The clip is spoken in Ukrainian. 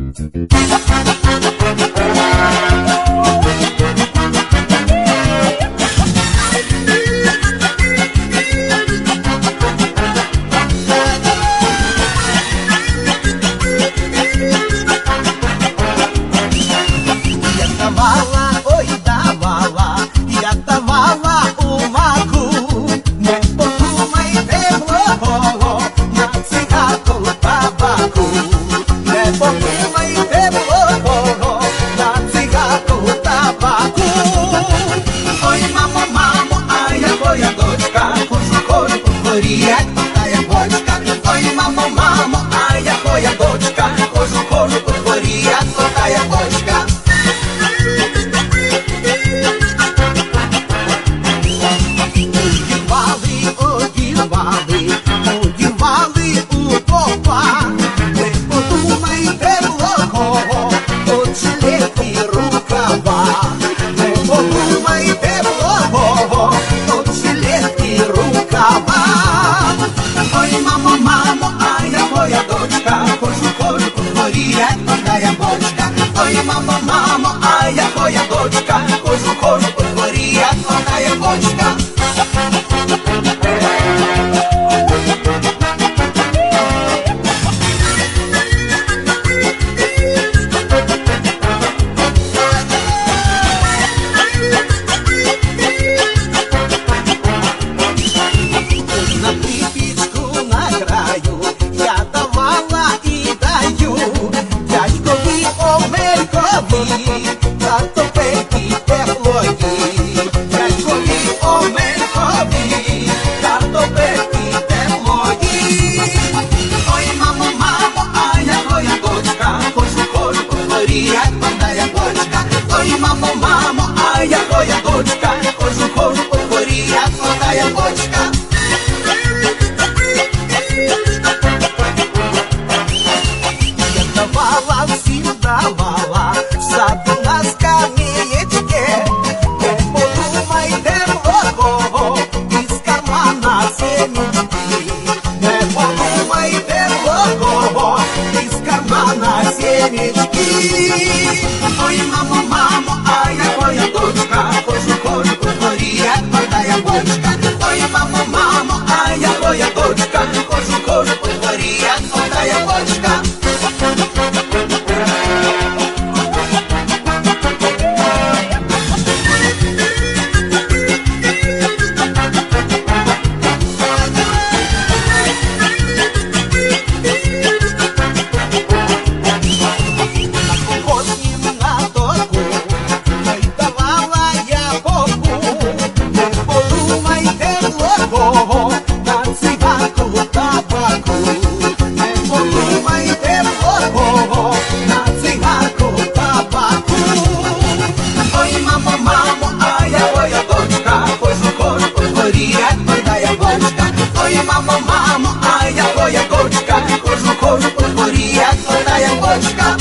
Thank you. Yeah. Мама-мама, а я твоя дочка, хожу, хожу по дворі, я твоя дочка. из кармана семечки. Ой, мамо, мамо, а я твоя дочка, хожу, кошку, горі, як молода яблочка. моя мама, мамо, а я боя кочка, кожну хожу по дворі, як твоя бочка.